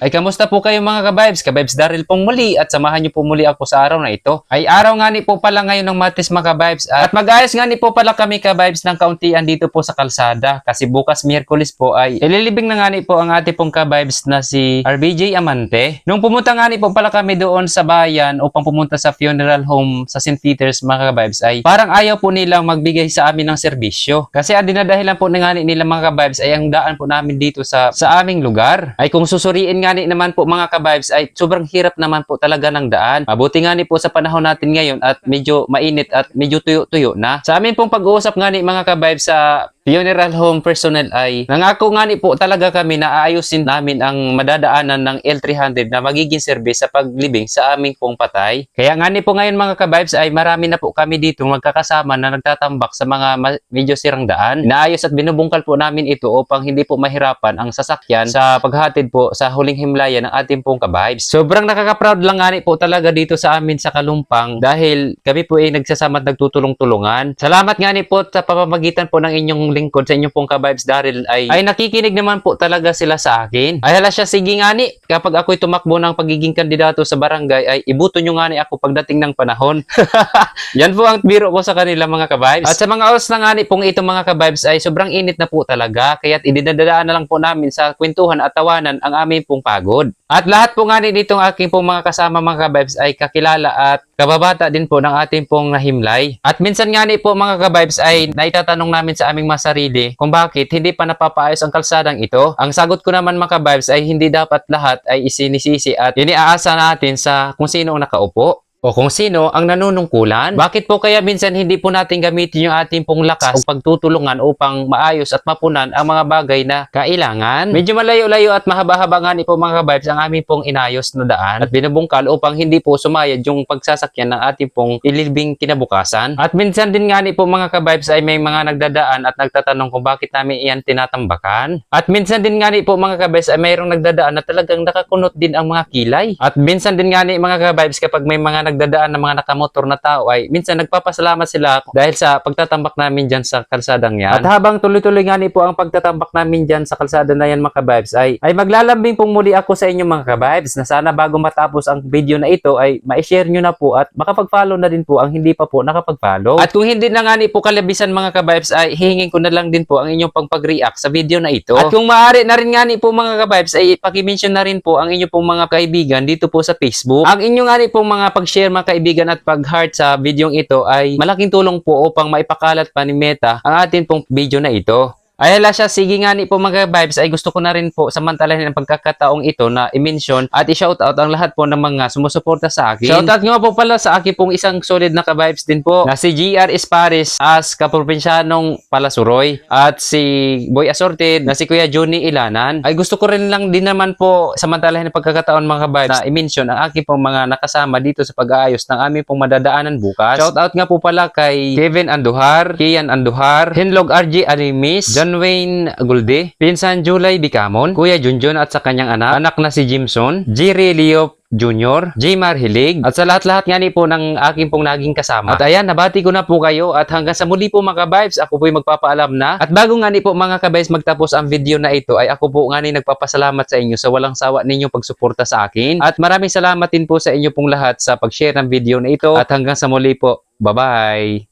Ay kamusta po kayo mga kabibes? Kabibes Daryl pong muli at samahan niyo po muli ako sa araw na ito. Ay araw nga ni po pala ngayon ng Matis mga kabibes at mag-ayos nga ni po pala kami kabibes ng kauntian dito po sa kalsada kasi bukas Miyerkules po ay ililibing na nga ni po ang ating pong kabibes na si RBJ Amante. Nung pumunta nga ni po pala kami doon sa bayan upang pumunta sa funeral home sa St. Peter's mga kabibes ay parang ayaw po nilang magbigay sa amin ng serbisyo. Kasi ang dinadahilan po na nga ni nila mga kabibes ay ang daan po namin dito sa sa aming lugar. Ay kung susuriin nga ni naman po mga kabibes ay sobrang hirap naman po talaga ng daan. Mabuti nga ni po sa panahon natin ngayon at medyo mainit at medyo tuyo-tuyo na. Sa amin pong pag-uusap nga ni mga kabibes sa funeral home personnel ay nangako nga ni po talaga kami na aayusin namin ang madadaanan ng L300 na magiging service sa paglibing sa aming pong patay. Kaya nga ni po ngayon mga kabibes ay marami na po kami dito magkakasama na nagtatambak sa mga medyo sirang daan. Naayos at binubungkal po namin ito upang hindi po mahirapan ang sasakyan sa paghatid po sa huling himlaya ng ating pong kabibes. Sobrang nakaka-proud lang nga po talaga dito sa amin sa Kalumpang dahil kami po ay nagsasama at nagtutulong-tulungan. Salamat nga ni po sa pamamagitan po ng inyong lingkod sa inyong pong kabibes Daryl ay, ay nakikinig naman po talaga sila sa akin. Ay hala siya, sige nga ni, kapag ako'y tumakbo ng pagiging kandidato sa barangay ay ibuto nyo nga ni ako pagdating ng panahon. Yan po ang biro ko sa kanila mga kabibes. At sa mga oras na nga ni pong itong mga kabibes ay sobrang init na po talaga kaya't idinadadaan na lang po namin sa kwentuhan at tawanan ang aming pong pagod. At lahat po nga ni ditong aking pong mga kasama mga kabibes ay kakilala at kababata din po ng ating pong nahimlay. At minsan nga ni po mga kabibes ay naitatanong namin sa aming mga sarili kung bakit hindi pa napapaayos ang kalsadang ito. Ang sagot ko naman mga kabibes ay hindi dapat lahat ay isinisisi at iniaasa natin sa kung sino ang nakaupo o kung sino ang nanunungkulan. Bakit po kaya minsan hindi po natin gamitin yung ating pong lakas o pagtutulungan upang maayos at mapunan ang mga bagay na kailangan? Medyo malayo-layo at mahaba-haba nga ni po mga kabibes ang aming pong inayos na daan at binubungkal upang hindi po sumayad yung pagsasakyan ng ating pong ilibing kinabukasan. At minsan din nga ni po mga kabibes ay may mga nagdadaan at nagtatanong kung bakit namin iyan tinatambakan. At minsan din nga ni po mga kabibes ay mayroong nagdadaan na talagang nakakunot din ang mga kilay. At minsan din nga ni mga kabibes kapag may mga nagdadaan na mga nakamotor na tao ay minsan nagpapasalamat sila dahil sa pagtatambak namin dyan sa kalsadang yan. At habang tuloy-tuloy nga ni po ang pagtatambak namin dyan sa kalsada na yan mga kabibes ay, ay maglalambing pong muli ako sa inyo mga kabibes na sana bago matapos ang video na ito ay ma-share nyo na po at makapag-follow na din po ang hindi pa po nakapag-follow. At kung hindi na nga ni po kalabisan mga kabibes ay hihingin ko na lang din po ang inyong pang-pag-react sa video na ito. At kung maaari na rin nga ni po mga kabibes ay pakimension na rin po ang inyong pong mga kaibigan dito po sa Facebook. Ang inyong nga ni pong mga pag-share mga kaibigan at pag-heart sa video ito ay malaking tulong po upang maipakalat pa ni Meta ang atin pong video na ito. Ay hala siya, sige nga ni po mga vibes ay gusto ko na rin po samantalahin ang pagkakataong ito na i-mention at i-shoutout ang lahat po ng mga sumusuporta sa akin. Shoutout nga po pala sa akin pong isang solid na ka-vibes din po na si GR Esparis as kaprobinsyanong Palasuroy at si Boy Assorted na si Kuya Johnny Ilanan. Ay gusto ko rin lang din naman po samantalahin ang pagkakataon mga ka-vibes na i-mention ang aking pong mga nakasama dito sa pag-aayos ng aming pong madadaanan bukas. Shoutout nga po pala kay Kevin Anduhar, Kian Anduhar, Henlog RG Animis, John Wayne Gulde, Pinsan July Bicamon, Kuya Junjun at sa kanyang anak, anak na si Jimson, Jerry Leo Junior, Jmar Hilig, at sa lahat-lahat nga ni po ng aking pong naging kasama. At ayan, nabati ko na po kayo at hanggang sa muli po mga ka-vibes, ako po'y magpapaalam na. At bago nga ni po mga ka-vibes magtapos ang video na ito, ay ako po nga ni nagpapasalamat sa inyo sa walang sawa ninyong pagsuporta sa akin. At maraming salamat din po sa inyo pong lahat sa pag-share ng video na ito. At hanggang sa muli po, bye-bye!